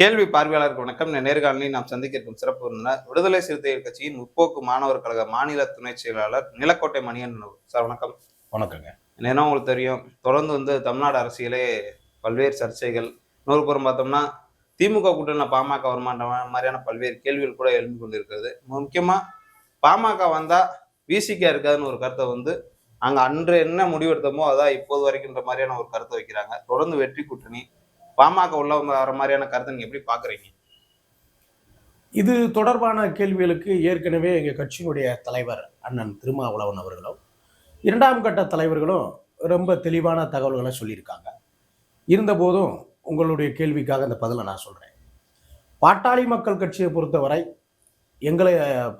கேள்வி பார்வையாளருக்கு வணக்கம். நேர்காணலில் நாம் சந்திக்க இருக்கும் சிறப்பு விருந்தினர் விடுதலை சிறுத்தைகள் கட்சியின் முற்போக்கு மாணவர் கழக மாநில துணை செயலாளர் நிலக்கோட்டை மணியன் சார் வணக்கம். வணக்கங்க. ஏன்னா உங்களுக்கு தெரியும். தொடர்ந்து வந்து தமிழ்நாடு அரசியலே பல்வேறு சர்ச்சைகள். இன்னொரு புறம் பார்த்தோம்னா திமுக கூட்டணியில் பாமக வருமான்ற மாதிரியான பல்வேறு கேள்விகள் கூட எழும்பி கொண்டிருக்கிறது. முக்கியமா பாமக வந்தா விசிகா இருக்காதுன்னு ஒரு கருத்தை வந்து அங்க அன்று என்ன முடிவெடுத்தோமோ அதான் இப்போது வரைக்கும்ன்ற மாதிரியான ஒரு கருத்தை வைக்கிறாங்க. தொடர்ந்து வெற்றி கூட்டணி பாமக உள்ள வர மாதிரியான கருத்தை நீங்க எப்படி பாக்குறீங்க? இது தொடர்பான கேள்விகளுக்கு ஏற்கனவே எங்கள் கட்சியினுடைய தலைவர் அண்ணன் திருமாவளவன் அவர்களும் இரண்டாம் கட்ட தலைவர்களும் ரொம்ப தெளிவான தகவல்களை சொல்லியிருக்காங்க. இருந்தபோதும் உங்களுடைய கேள்விக்காக அந்த பதிலை நான் சொல்கிறேன் பாட்டாளி மக்கள் கட்சியை பொறுத்தவரை எங்களை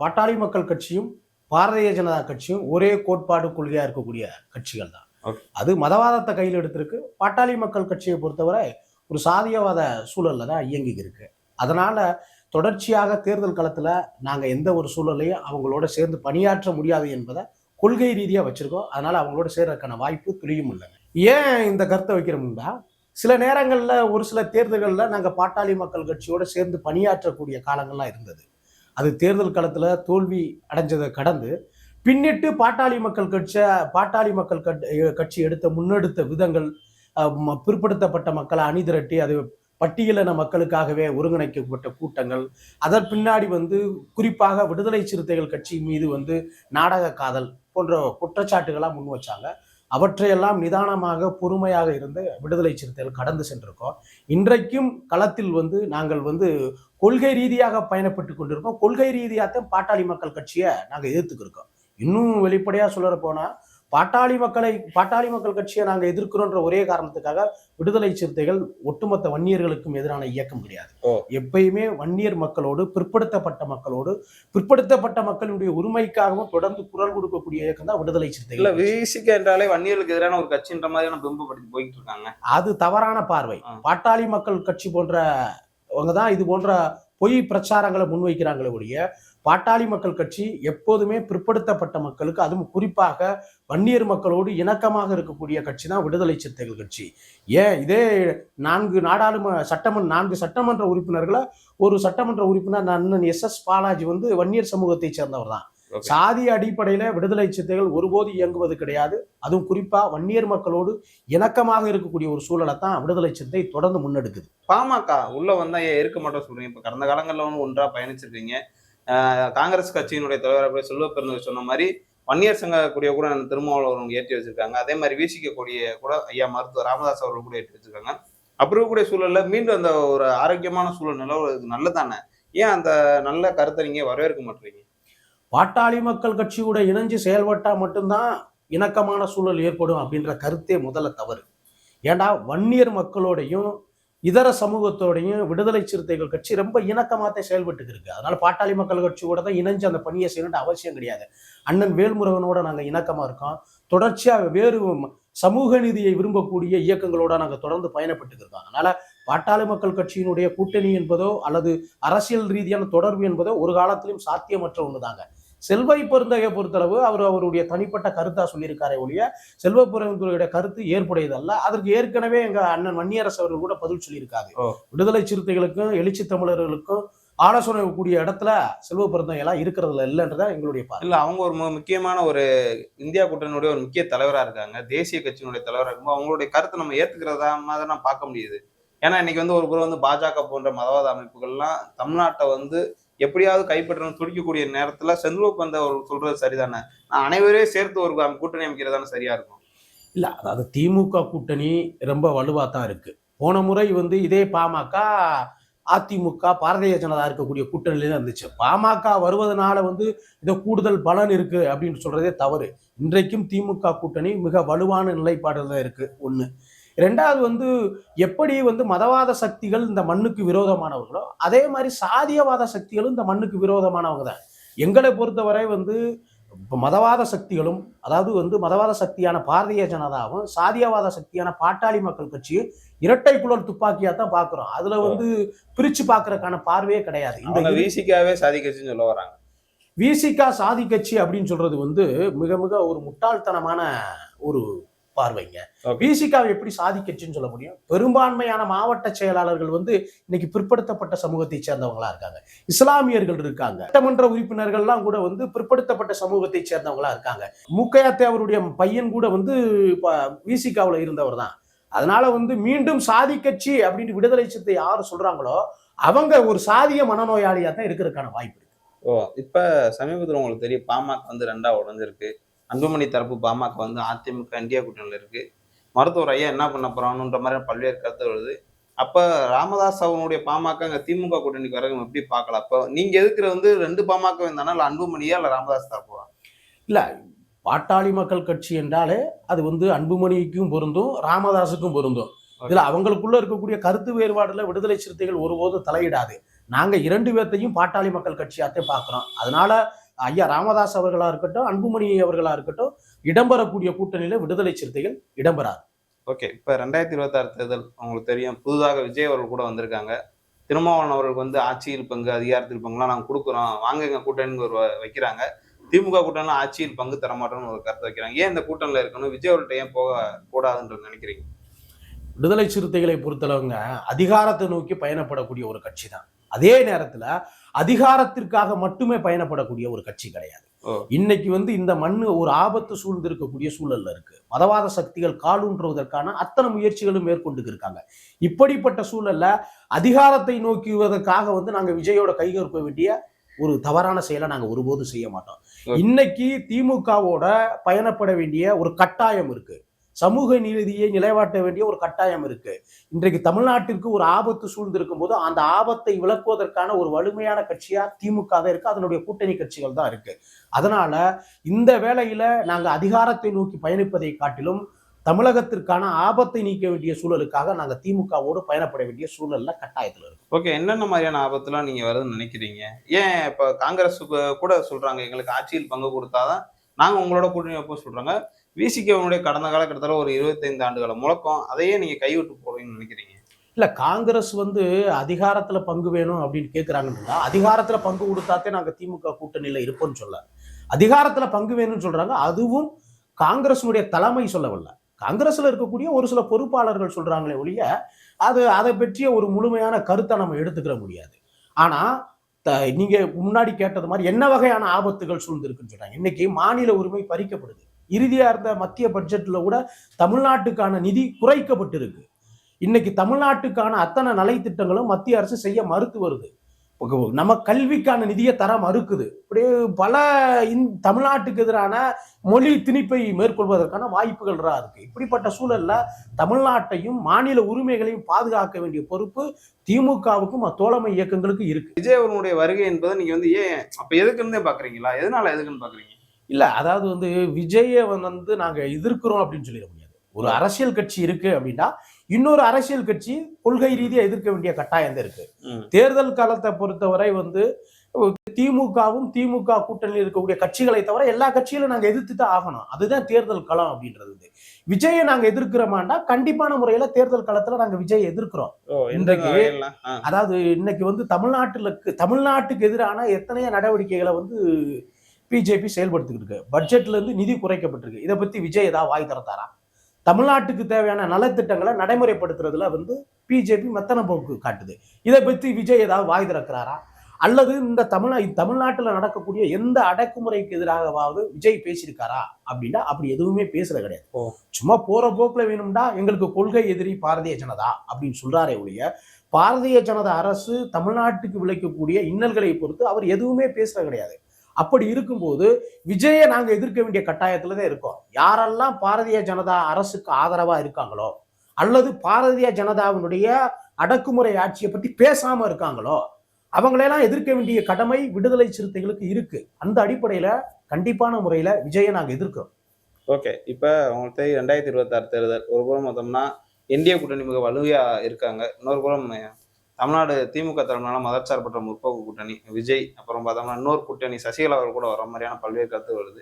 பாட்டாளி மக்கள் கட்சியும் பாரதிய ஜனதா கட்சியும் ஒரே கோட்பாடு கொள்கையாக இருக்கக்கூடிய கட்சிகள் தான். அது மதவாதத்தை கையில் எடுத்திருக்கு. பாட்டாளி மக்கள் கட்சியை பொறுத்தவரை ஒரு சாதியவாத சூழலில் தான் இயங்கி இருக்கு அதனால் தொடர்ச்சியாக தேர்தல் களத்தில் நாங்கள் எந்த ஒரு சூழலையும் அவங்களோட சேர்ந்து பணியாற்ற முடியாது என்பதை கொள்கை ரீதியாக வச்சுருக்கோம். அதனால் அவங்களோட சேர்றதுக்கான வாய்ப்பு துளியும் இல்லைங்க ஏன் இந்த கருத்தை வைக்கிறோம்னா சில நேரங்களில் ஒரு சில தேர்தல்களில் நாங்கள் பாட்டாளி மக்கள் கட்சியோட சேர்ந்து பணியாற்றக்கூடிய காலங்கள்லாம் இருந்தது. அது தேர்தல் களத்தில் தோல்வி அடைஞ்சதை கடந்து பின்னிட்டு பாட்டாளி மக்கள் கட்சியை பாட்டாளி மக்கள் கட்- கட்சி எடுத்த முன்னெடுத்த விதங்கள் பிற்படுத்தப்பட்ட மக்களை அணிதிரட்டி அது பட்டியலின மக்களுக்காகவே ஒருங்கிணைக்கப்பட்ட கூட்டங்கள். அதன் பின்னாடி வந்து குறிப்பாக விடுதலை சிறுத்தைகள் கட்சி மீது வந்து நாடக காதல் போன்ற குற்றச்சாட்டுகளாக முன் வச்சாங்க. அவற்றையெல்லாம் நிதானமாக பொறுமையாக இருந்து விடுதலை சிறுத்தைகள் கடந்து சென்றிருக்கோம். இன்றைக்கும் களத்தில் வந்து நாங்கள் வந்து கொள்கை ரீதியாக பயணப்பட்டு கொண்டிருக்கோம். கொள்கை ரீதியாகத்தான் பாட்டாளி மக்கள் கட்சியை நாங்கள் எதிர்த்துக்கிருக்கோம். இன்னும் வெளிப்படையாக சொல்ல போனால் பாட்டாளி மக்களை பாட்டாளி மக்கள் கட்சியை நாங்கள் எதிர்க்கிறோன்ற ஒரே காரணத்துக்காக விடுதலை சிறுத்தைகள் ஒட்டுமொத்த வன்னியர்களுக்கும் எதிரான இயக்கம் கிடையாது. எப்பயுமே வன்னியர் மக்களோடு பிற்படுத்தப்பட்ட மக்களோடு பிற்படுத்தப்பட்ட மக்களுடைய உரிமைக்காகவும் தொடர்ந்து குரல் கொடுக்கக்கூடிய இயக்கம் தான் விடுதலை இல்ல சிறுத்தைகள் விசிகா என்றாலே வன்னியர்களுக்கு எதிரான ஒரு கட்சின்ற மாதிரியான பிம்பப்படுத்தி போயிட்டு இருக்காங்க அது தவறான பார்வை. பாட்டாளி மக்கள் கட்சி போன்ற அவங்க தான் இது போன்ற பொய் பிரச்சாரங்களை முன்வைக்கிறாங்களே ஒழிய பாட்டாளி மக்கள் கட்சி எப்போதுமே பிற்படுத்தப்பட்ட மக்களுக்கு அதுவும் குறிப்பாக வன்னியர் மக்களோடு இணக்கமாக இருக்கக்கூடிய கட்சி தான் விடுதலை சிறுத்தைகள் கட்சி. ஏன்? இதே நான்கு நாடாளுமன்ற சட்டமன்ற நான்கு சட்டமன்ற உறுப்பினர்களை ஒரு சட்டமன்ற உறுப்பினர் அண்ணன் எஸ் எஸ் பாலாஜி வந்து வன்னியர் சமூகத்தை சேர்ந்தவர் தான். சாதி அடிப்படையில விடுதலை சிறுத்தைகள் ஒருபோது இயங்குவது கிடையாது. அதுவும் குறிப்பா வன்னியர் மக்களோடு இணக்கமாக இருக்கக்கூடிய ஒரு சூழலை தான் விடுதலை சிறுத்தை தொடர்ந்து முன்னெடுக்குது. பாமக உள்ள வந்தா ஏன் இருக்க மாட்டோம் சொல்றீங்க? இப்ப கடந்த காலங்கள்ல ஒன்றா பயணிச்சிருக்கீங்க. காங்கிரஸ் கட்சியினுடைய தலைவர் செல்வ பெருந்தகை சொன்ன மாதிரி வன்னியர் சங்க கூடிய கூட திருமாவளவன் ஏற்றி வச்சிருக்காங்க. அதே மாதிரி வீசிக்க கொடியை கூட ஐயா மருத்துவர் ராமதாஸ் அவர்கள் கூட ஏற்றி வச்சிருக்காங்க. அப்படி இருக்கக்கூடிய சூழல்ல மீண்டும் அந்த ஒரு ஆரோக்கியமான சூழல் நிலவுறதுக்கு நல்லதானே? ஏன் அந்த நல்ல கருத்தை நீங்க வரவேற்க மாட்டீங்க பாட்டாளி மக்கள் கட்சியோட இணைஞ்சு செயல்பட்டா மட்டும்தான் இணக்கமான சூழல் ஏற்படும் அப்படின்ற கருத்தே முதல்ல தவறு. ஏண்டா வன்னியர் மக்களோடையும் இதர சமூகத்தோடையும் விடுதலை சிறுத்தைகள் கட்சி ரொம்ப இணக்கமாகத்தான் செயல்பட்டு இருக்கு. அதனால பாட்டாளி மக்கள் கட்சியோட தான் இணைஞ்சு அந்த பணியை செய்யணும்னு அவசியம் கிடையாது. அண்ணன் வேல்முருகனோட நாங்கள் இணக்கமா இருக்கோம். தொடர்ச்சியாக வேறு சமூக நீதியை விரும்பக்கூடிய இயக்கங்களோட நாங்கள் தொடர்ந்து பயணப்பட்டு இருக்கோம். அதனால பாட்டாளி மக்கள் கட்சியினுடைய கூட்டணி என்பதோ அல்லது அரசியல் ரீதியான தொடர்பு என்பதோ ஒரு காலத்திலும் சாத்தியமற்ற ஒண்ணுதாங்க. செல்வை பெருந்தகையை பொறுத்தளவு அவர் அவருடைய தனிப்பட்ட கருத்தா சொல்லியிருக்காரே ஒழிய செல்வ பெருந்தகையுடைய கருத்து ஏற்புடையதல்ல. அதற்கு ஏற்கனவே எங்க அண்ணன் வன்னியரசு அவர்கள் கூட பதில் சொல்லியிருக்காரு. விடுதலை சிறுத்தைகளுக்கும் எழுச்சி தமிழர்களுக்கும் ஆலோசனை கூடிய இடத்துல செல்வ பெருந்தகை எல்லாம் இருக்கிறதுல இல்லைன்றதா எங்களுடைய பார்வை. இல்ல அவங்க ஒரு முக்கியமான ஒரு இந்தியா கூட்டணியுடைய ஒரு முக்கிய தலைவரா இருக்காங்க. தேசிய கட்சியினுடைய தலைவரா இருக்கும்போது அவங்களுடைய கருத்தை நம்ம ஏத்துக்கிறதா மாதிரி தான் பார்க்க முடியுது. ஏன்னா இன்னைக்கு வந்து ஒரு புறம் வந்து பாஜக போன்ற மதவாத அமைப்புகள்லாம் தமிழ்நாட்டை வந்து எப்படியாவது கைப்பற்றணும் துடிக்கக்கூடிய நேரத்துல செந்தில் பந்த அவர் சொல்றது சரிதானே? நான் அனைவரையும் சேர்த்து ஒரு கூட்டணி அமைக்கிறதான சரியா இருக்கும்? இல்ல அதாவது திமுக கூட்டணி ரொம்ப வலுவா தான் இருக்கு. போன முறை வந்து இதே பாமக அதிமுக பாரதிய ஜனதா இருக்கக்கூடிய கூட்டணியில தான் இருந்துச்சு. பாமக வருவதனால வந்து இதை கூடுதல் பலன் இருக்கு அப்படின்னு சொல்றதே தவறு. இன்றைக்கும் திமுக கூட்டணி மிக வலுவான நிலைப்பாடுல தான் இருக்கு ஒன்று ரெண்டாவது வந்து எப்படி வந்து மதவாத சக்திகள் இந்த மண்ணுக்கு விரோதமானவர்களோ அதே மாதிரி சாதியவாத சக்திகளும் இந்த மண்ணுக்கு விரோதமானவங்க தான். எங்களை பொறுத்தவரை வந்து மதவாத சக்திகளும் அதாவது வந்து மதவாத சக்தியான பாரதிய ஜனதாவும் சாதியவாத சக்தியான பாட்டாளி மக்கள் கட்சியும் இரட்டை குழல் துப்பாக்கியா தான் பாக்குறோம். அதுல வந்து பிரிச்சு பாக்குறதுக்கான பார்வையே கிடையாது. இந்த விசிக்காவே சாதி கட்சின்னு சொல்ல வராங்க. விசிகா சாதி கட்சி அப்படின்னு சொல்றது வந்து மிக மிக ஒரு முட்டாள்தனமான ஒரு பார்வைங்க. விசிகாவை எப்படி சாதி கட்சின்னு சொல்ல முடியும்? பெரும்பான்மையான மாவட்ட செயலாளர்கள் வந்து இன்னைக்கு பிற்படுத்தப்பட்ட சமூகத்தை சேர்ந்தவங்களா இருக்காங்க. இஸ்லாமியர்கள் இருக்காங்க. சட்டமன்ற உறுப்பினர்கள்லாம் கூட வந்து பிற்படுத்தப்பட்ட சமூகத்தை சேர்ந்தவங்களா இருக்காங்க. மூக்கையா தேவருடைய பையன் கூட வந்து விசிகாவில் இருந்தவர் தான். அதனால வந்து மீண்டும் சாதி கட்சி அப்படின்னு விடுதலை சித்தை யார் சொல்றாங்களோ அவங்க ஒரு சாதிய மனநோயாளியா தான் இருக்கிறதுக்கான வாய்ப்பு இருக்கு. ஓ இப்ப சமீபத்தில் உங்களுக்கு தெரியும் பாமக வந்து ரெண்டா உடஞ்சிருக்கு. அன்புமணி தரப்பு பாமக வந்து அதிமுக இந்தியா கூட்டணியில் இருக்கு. மருத்துவர் ஐயா என்ன பண்ண போறாங்கன்ற மாதிரி பல்வேறு கருத்து வருது. அப்ப ராமதாஸ் அவனுடைய பாமக அங்க திமுக கூட்டணிக்கு வர எப்படி பார்க்கலாம் அப்போ நீங்க எதுக்குற வந்து ரெண்டு பாமக இருந்தானா இல்ல அன்புமணியா இல்ல ராமதாஸ் தரப்புவா இல்ல பாட்டாளி மக்கள் கட்சி என்றாலே அது வந்து அன்புமணிக்கும் பொருந்தும் ராமதாஸுக்கும் பொருந்தும். இதுல அவங்களுக்குள்ள இருக்கக்கூடிய கருத்து வேறுபாடுல விடுதலை சிறுத்தைகள் ஒருபோதும் தலையிடாது. நாங்க இரண்டு பேர்த்தையும் பாட்டாளி மக்கள் கட்சியாத்தே பார்க்கிறோம். அதனால ஐயா ராமதாஸ் அவர்களா இருக்கட்டும் அன்புமணி அவர்களா இருக்கட்டும் இடம்பெறக்கூடிய கூட்டணியில விடுதலை சிறுத்தைகள் இடம்பெறாது. ஓகே இப்ப ரெண்டாயிரத்தி இருபத்தாறு தேர்தல் உங்களுக்கு தெரியும். புதுதாக விஜய் அவர்கள் கூட வந்திருக்காங்க. திருமாவளவன் அவர்களுக்கு வந்து ஆட்சியில் பங்கு அதிகாரத்தில் பங்குலாம் நாங்கள் கொடுக்குறோம். வாங்க எங்க கூட்டணின்னு ஒரு வைக்கிறாங்க. திமுக கூட்டணிலாம் ஆட்சியில் பங்கு தர மாட்டோம்னு ஒரு கருத்தை வைக்கிறாங்க. ஏன் இந்த கூட்டணியில் இருக்கணும்? விஜய் அவர்கள்ட்ட ஏன் போக கூடாதுன்றது நினைக்கிறீங்க? விடுதலை சிறுத்தைகளை பொறுத்தளவுங்க அதிகாரத்தை நோக்கி பயணப்படக்கூடிய ஒரு கட்சி தான் அதே நேரத்துல அதிகாரத்திற்காக மட்டுமே பயணப்படக்கூடிய ஒரு கட்சி கிடையாது. இன்னைக்கு வந்து இந்த மண்ணு ஒரு ஆபத்து சூழ்ந்து இருக்கக்கூடிய சூழல்ல இருக்கு. மதவாத சக்திகள் காலூன்றுவதற்கான அத்தனை முயற்சிகளும் மேற்கொண்டு இருக்காங்க. இப்படிப்பட்ட சூழல்ல அதிகாரத்தை நோக்குவதற்காக வந்து நாங்க விஜயோட கைகோர்க்க வேண்டிய ஒரு தவறான செயலை நாங்க ஒருபோதும் செய்ய மாட்டோம். இன்னைக்கு திமுகவோட பயணப்பட வேண்டிய ஒரு கட்டாயம் இருக்கு. சமூக நீதியை நிலைவாட்ட வேண்டிய ஒரு கட்டாயம் இருக்கு. இன்றைக்கு தமிழ்நாட்டிற்கு ஒரு ஆபத்து சூழ்ந்திருக்கும் போது அந்த ஆபத்தை விளக்குவதற்கான ஒரு வலிமையான கட்சியா திமுக தான் இருக்கு. அதனுடைய கூட்டணி கட்சிகள் தான் இருக்கு. அதனால இந்த வேளையில நாங்க அதிகாரத்தை நோக்கி பயணிப்பதை காட்டிலும் தமிழகத்திற்கான ஆபத்தை நீக்க வேண்டிய சூழலுக்காக நாங்க திமுகவோடு பயணப்பட வேண்டிய சூழல்ல கட்டாயத்தில் இருக்கோம். ஓகே என்னென்ன மாதிரியான ஆபத்துலாம் நீங்க வருதுன்னு நினைக்கிறீங்க? ஏன் இப்ப காங்கிரஸ் கூட சொல்றாங்க எங்களுக்கு ஆட்சியில் பங்கு கொடுத்தாதான் நாங்க உங்களோட கூட்டணி வைப்போம் சொல்றாங்க விசிகேவனுடைய கடந்த கால ஒரு இருபத்தைந்து ஆண்டுகள முழக்கம். அதையே நீங்க கைவிட்டு போறீங்கன்னு நினைக்கிறீங்க. இல்ல காங்கிரஸ் வந்து அதிகாரத்துல பங்கு வேணும் அப்படின்னு கேக்குறாங்கன்னா அதிகாரத்துல பங்கு கொடுத்தாத்தே நாங்க திமுக கூட்டணியில இருப்போம்னு சொல்ல. அதிகாரத்துல பங்கு வேணும்னு சொல்றாங்க. அதுவும் காங்கிரஸினுடைய தலைமை சொல்லவில்லை. காங்கிரஸ்ல இருக்கக்கூடிய ஒரு சில பொறுப்பாளர்கள் சொல்றாங்களே ஒழிய அது அதை பற்றிய ஒரு முழுமையான கருத்தை நம்ம எடுத்துக்கிற முடியாது. ஆனா த- நீங்க முன்னாடி கேட்டது மாதிரி என்ன வகையான ஆபத்துகள் சூழ்ந்திருக்குன்னு சொல்றாங்க. இன்னைக்கு மாநில உரிமை பறிக்கப்படுது. இறுதியாக இருந்த மத்திய பட்ஜெட்டில் கூட தமிழ்நாட்டுக்கான நிதி குறைக்கப்பட்டிருக்கு. இன்னைக்கு தமிழ்நாட்டுக்கான அத்தனை நலைத்திட்டங்களும் மத்திய அரசு செய்ய மறுத்து வருது. நம்ம கல்விக்கான நிதியை தர மறுக்குது. இப்படியே பல இந் தமிழ்நாட்டுக்கு எதிரான மொழி திணிப்பை மேற்கொள்வதற்கான வாய்ப்புகள் இருக்கு. இப்படிப்பட்ட சூழல்ல தமிழ்நாட்டையும் மாநில உரிமைகளையும் பாதுகாக்க வேண்டிய பொறுப்பு திமுகவுக்கும் தோழமை இயக்கங்களுக்கும் இருக்கு. விஜய் அவர்களுடைய வருகை என்பதை நீங்க வந்து ஏன் அப்ப எதுக்குன்னு பாக்குறீங்களா? எதனால எதுக்குன்னு பாக்குறீங்க? இல்ல அதாவது வந்து விஜயை வந்து நாங்க எதிர்க்கிறோம் அப்படின்னு சொல்லிட முடியாது. ஒரு அரசியல் கட்சி இருக்கு அப்படின்னா இன்னொரு அரசியல் கட்சி கொள்கை ரீதியா எதிர்க்க வேண்டிய கட்டாயம் தான் இருக்கு. தேர்தல் காலத்தை பொறுத்தவரை வந்து திமுகவும் திமுக கூட்டணியில் இருக்கக்கூடிய கட்சிகளை தவிர எல்லா கட்சிகளும் நாங்க எதிர்த்து தான் ஆகணும். அதுதான் தேர்தல் களம் அப்படின்றது. வந்து விஜயை நாங்க எதிர்க்கிறோமாண்டா கண்டிப்பான முறையில தேர்தல் களத்துல நாங்க விஜயை எதிர்க்கிறோம். இன்றைக்கு-. அதாவது இன்னைக்கு வந்து தமிழ்நாட்டுல தமிழ்நாட்டுக்கு எதிரான எத்தனையோ நடவடிக்கைகளை வந்து பிஜேபி செயல்படுத்திக்கிட்டு இருக்கு. பட்ஜெட்ல இருந்து நிதி குறைக்கப்பட்டிருக்கு. இதை பத்தி விஜய் ஏதாவது வாய் திறத்தாரா தமிழ்நாட்டுக்கு தேவையான நலத்திட்டங்களை நடைமுறைப்படுத்துறதுல வந்து பிஜேபி மெத்தன போக்கு காட்டுது. இதை பத்தி விஜய் ஏதாவது வாய் திறக்கிறாரா? அல்லது இந்த தமிழ்நா தமிழ்நாட்டுல நடக்கக்கூடிய எந்த அடக்குமுறைக்கு எதிராகவாவது விஜய் பேசியிருக்காரா? அப்படின்னா அப்படி எதுவுமே பேசுறது கிடையாது. சும்மா போற போக்குல வேணும்டா எங்களுக்கு கொள்கை எதிரி பாரதிய ஜனதா அப்படின்னு சொல்றாரே ஒழிய பாரதிய ஜனதா அரசு தமிழ்நாட்டுக்கு விளைக்கக்கூடிய இன்னல்களை பொறுத்து அவர் எதுவுமே பேசுறது கிடையாது. அப்படி இருக்கும்போது விஜயை நாங்க எதிர்க்க வேண்டிய கட்டாயத்துல தான் இருக்கோம். யாரெல்லாம் பாரதிய ஜனதா அரசுக்கு ஆதரவா இருக்காங்களோ அல்லது பாரதிய ஜனதாவினுடைய அடக்குமுறை ஆட்சியை பத்தி பேசாம இருக்காங்களோ அவங்களையெல்லாம் எதிர்க்க வேண்டிய கடமை விடுதலை சிறுத்தைகளுக்கு இருக்கு. அந்த அடிப்படையில கண்டிப்பான முறையில விஜயை நாங்க எதிர்க்கிறோம். ஓகே. இப்போ உங்களுக்கு ரெண்டாயிரத்தி இருபத்தாறு தேர்தல் ஒரு புறம் பார்த்தோம்னா இந்திய கூட்டணி மிக வலுவையா இருக்காங்க. இன்னொரு புறம் தமிழ்நாடு திமுக தலைமையிலான மதச்சார்பற்ற முற்போக்கு கூட்டணி விஜய் அப்புறம் பார்த்தோம்னா இன்னொரு கூட்டணி சசிகலா அவர் கூட வர மாதிரியான பல்வேறு கருத்து வருது.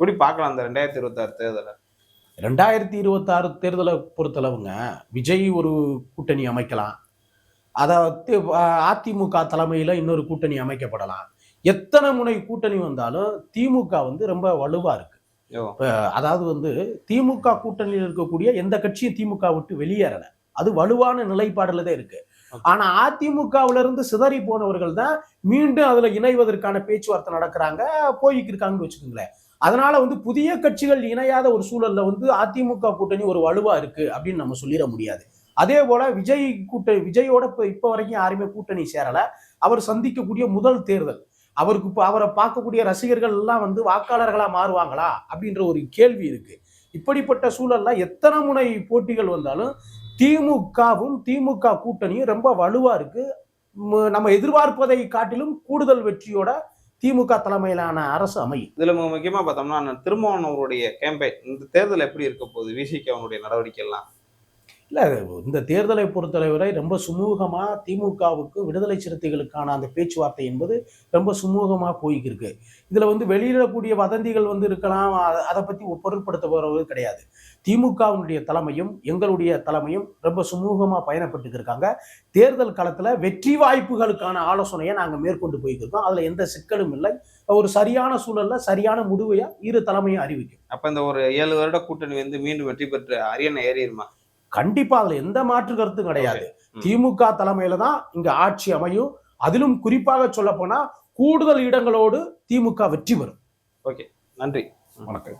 இப்படி பார்க்கலாம் அந்த ரெண்டாயிரத்தி இருபத்தாறு தேர்தலை. ரெண்டாயிரத்தி இருபத்தாறு தேர்தலை பொறுத்தளவுங்க விஜய் ஒரு கூட்டணி அமைக்கலாம். அதாவது அஹ், அதிமுக தலைமையில இன்னொரு கூட்டணி அமைக்கப்படலாம். எத்தனை முனை கூட்டணி வந்தாலும் திமுக வந்து ரொம்ப வலுவா இருக்கு. அதாவது வந்து திமுக கூட்டணியில் இருக்கக்கூடிய எந்த கட்சியும் திமுக விட்டு வெளியேறல. அது வலுவான நிலைப்பாடுல தான் இருக்கு. Okay. ஆனா அதிமுகவுல இருந்து சிதறி போனவர்கள் தான் மீண்டும் அதுல இணைவதற்கான பேச்சுவார்த்தை நடக்கிறாங்க போய்க்கு இருக்காங்கன்னு வச்சுக்கோங்களேன். அதனால வந்து புதிய கட்சிகள் இணையாத ஒரு சூழல்ல வந்து அதிமுக கூட்டணி ஒரு வலுவா இருக்கு அப்படின்னு நம்ம சொல்லிட முடியாது. அதே போல விஜய் கூட்டணி விஜயோட இப்போ இப்ப வரைக்கும் யாருமே கூட்டணி சேரல. அவர் சந்திக்கக்கூடிய முதல் தேர்தல். அவருக்கு இப்போ அவரை பார்க்கக்கூடிய ரசிகர்கள் எல்லாம் வந்து வாக்காளர்களா மாறுவாங்களா அப்படின்ற ஒரு கேள்வி இருக்கு. இப்படிப்பட்ட சூழல்ல எத்தனை முனை போட்டிகள் வந்தாலும் திமுகவும் திமுக கூட்டணியும் ரொம்ப வலுவா இருக்கு. நம்ம எதிர்பார்ப்பதை காட்டிலும் கூடுதல் வெற்றியோட திமுக தலைமையிலான அரசு அமையும். இதுல முக்கியமா பார்த்தோம்னா அண்ணன் அவருடைய கேம்பெயின் இந்த தேர்தல் எப்படி இருக்க போகுது? விசிக்கு அவனுடைய நடவடிக்கை எல்லாம் இல்லை இந்த தேர்தலை பொறுத்தவரை ரொம்ப சுமூகமாக திமுகவுக்கு விடுதலை சிறுத்தைகளுக்கான அந்த பேச்சுவார்த்தை என்பது ரொம்ப சுமூகமாக போய்க்கு இதில் வந்து வெளியிடக்கூடிய வதந்திகள் வந்து இருக்கலாம் அதை பற்றி பொருட்படுத்த போறது கிடையாது. திமுகவினுடைய தலைமையும் எங்களுடைய தலைமையும் ரொம்ப சுமூகமாக பயணப்பட்டு இருக்காங்க. தேர்தல் காலத்தில் வெற்றி வாய்ப்புகளுக்கான ஆலோசனையை நாங்கள் மேற்கொண்டு போய்க்கிருக்கோம். அதில் எந்த சிக்கலும் இல்லை. ஒரு சரியான சூழலில் சரியான முடிவையாக இரு தலைமையும் அறிவிக்கும். அப்போ இந்த ஒரு ஏழு வருட கூட்டணி வந்து மீண்டும் வெற்றி பெற்று அரியணை ஏறிடுமா? கண்டிப்பா அதுல எந்த மாற்று கருத்தும் கிடையாது. திமுக தலைமையில தான் இங்க ஆட்சி அமையும். அதிலும் குறிப்பாக சொல்ல போனா கூடுதல் இடங்களோடு திமுக வெற்றி பெறும். நன்றி. வணக்கம்.